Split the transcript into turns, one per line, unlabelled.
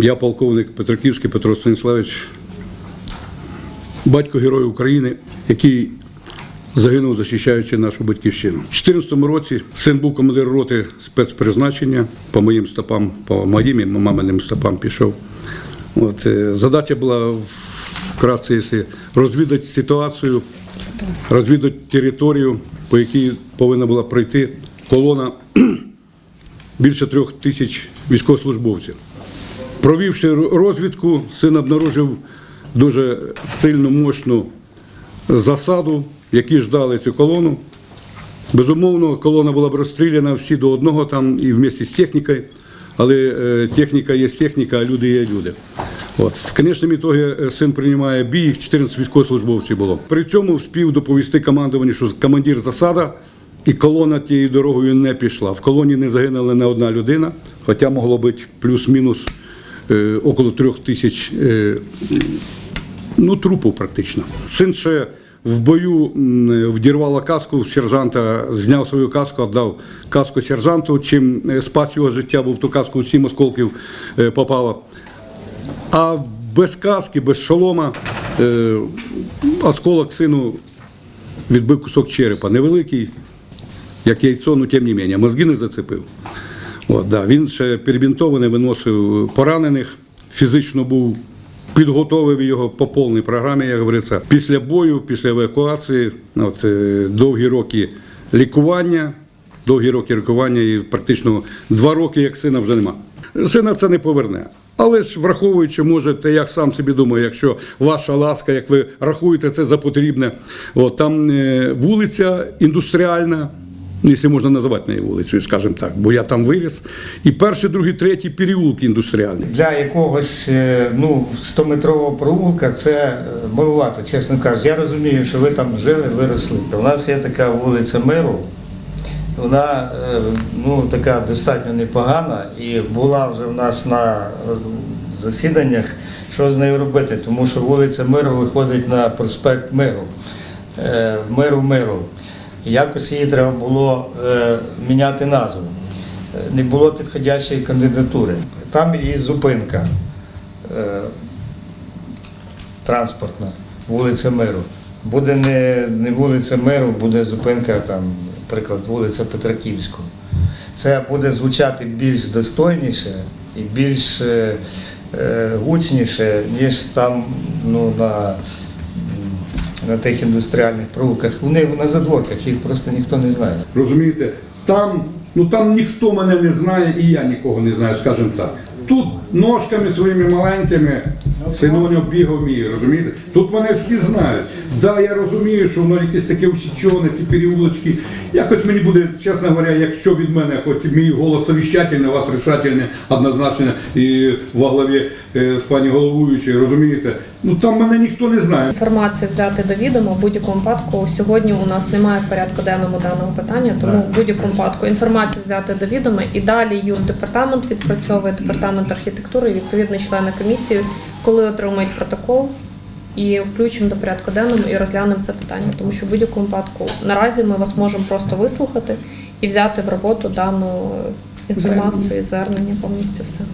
Я полковник Петриківський Петро Станіславович, батько Герой України, який загинув, захищаючи нашу батьківщину. У 2014 році син був командир роти спецпризначення по моїм стопам, по моїм маминим стопам пішов. От, е, задача була вкратце, якщо розвідати ситуацію, розвідати територію, по якій повинна була пройти колона більше трьох тисяч військовослужбовців. Провівши розвідку, син обнаружив дуже сильну мощну засаду, які ждали цю колону. Безумовно, колона була б розстріляна всі до одного там і вместе з технікою, але е, техніка є техніка, а люди є люди. От. В конечному ітогі е, син приймає бій, їх 14 військовослужбовців було. При цьому вспів доповісти командуванню, що командир засада, і колона тією дорогою не пішла. В колоні не загинула не одна людина, хоча могло бути плюс-мінус е, около трьох тисяч е, ну, трупу практично. Син ще в бою вдірвала каску сержанта, зняв свою каску, віддав каску сержанту, чим е, спас його життя, бо в ту каску сім осколків е, попало. А без каски, без шолома, е, осколок сину відбив кусок черепа. Невеликий, як яйцо, ну тим не менше, мозги не зацепив. От, да. Він ще перебінтований, виносив поранених, фізично був підготовив його по повній програмі, як говориться. Після бою, після евакуації, от, е, довгі роки лікування, довгі роки лікування і практично два роки, як сина вже нема. Сина це не поверне. Але ж враховуючи, може, те, як сам собі думаю, якщо ваша ласка, як ви рахуєте це за потрібне, от, там е, вулиця індустріальна, якщо можна називати неї вулицею, скажімо так, бо я там виріс. І перший, другий, третій переулки індустріальні.
Для якогось е, ну, 100-метрового провулка це е, маловато, чесно кажучи. Я розумію, що ви там жили, виросли. У нас є така вулиця Миру. Вона е, ну, така достатньо непогана і була вже в нас на засіданнях, що з нею робити, тому що вулиця Миру виходить на проспект Миру. Е, Миру Якось її треба було е, міняти назву. Е, Не було підходящої кандидатури. Там і зупинка е, транспортна, вулиця Миру. Буде не, не вулиця Миру, буде зупинка, там, наприклад, вулиця Петраківського. Це буде звучати більш достойніше і більш е, е, гучніше, ніж там ну, на, на тих індустріальних провулках. Вони на задворках, їх просто ніхто не знає.
Розумієте, там, ну там ніхто мене не знає, і я нікого не знаю, скажімо так. Тут ножками своїми маленькими синонім бігав мій, розумієте? Тут мене всі знають. Да, я розумію, що воно якесь таке усічене, ці переулочки. Якось мені буде, чесно говоря, якщо від мене, хоч мій голос совіщательний, у вас рішательний, однозначно, і во главі е, з пані головуючою, розумієте? Ну там мене ніхто не знає.
Інформацію взяти до відома в будь-якому випадку. Сьогодні у нас немає в порядку денному даного питання, тому в будь-якому випадку інформацію взяти до відома і далі юрдепартамент відпрацьовує департамент архітектури і відповідно члени комісії, коли отримають протокол. І включимо до порядку денному і розглянемо це питання, тому що в будь-якому випадку наразі ми вас можемо просто вислухати і взяти в роботу дану інформацію і звернення повністю все.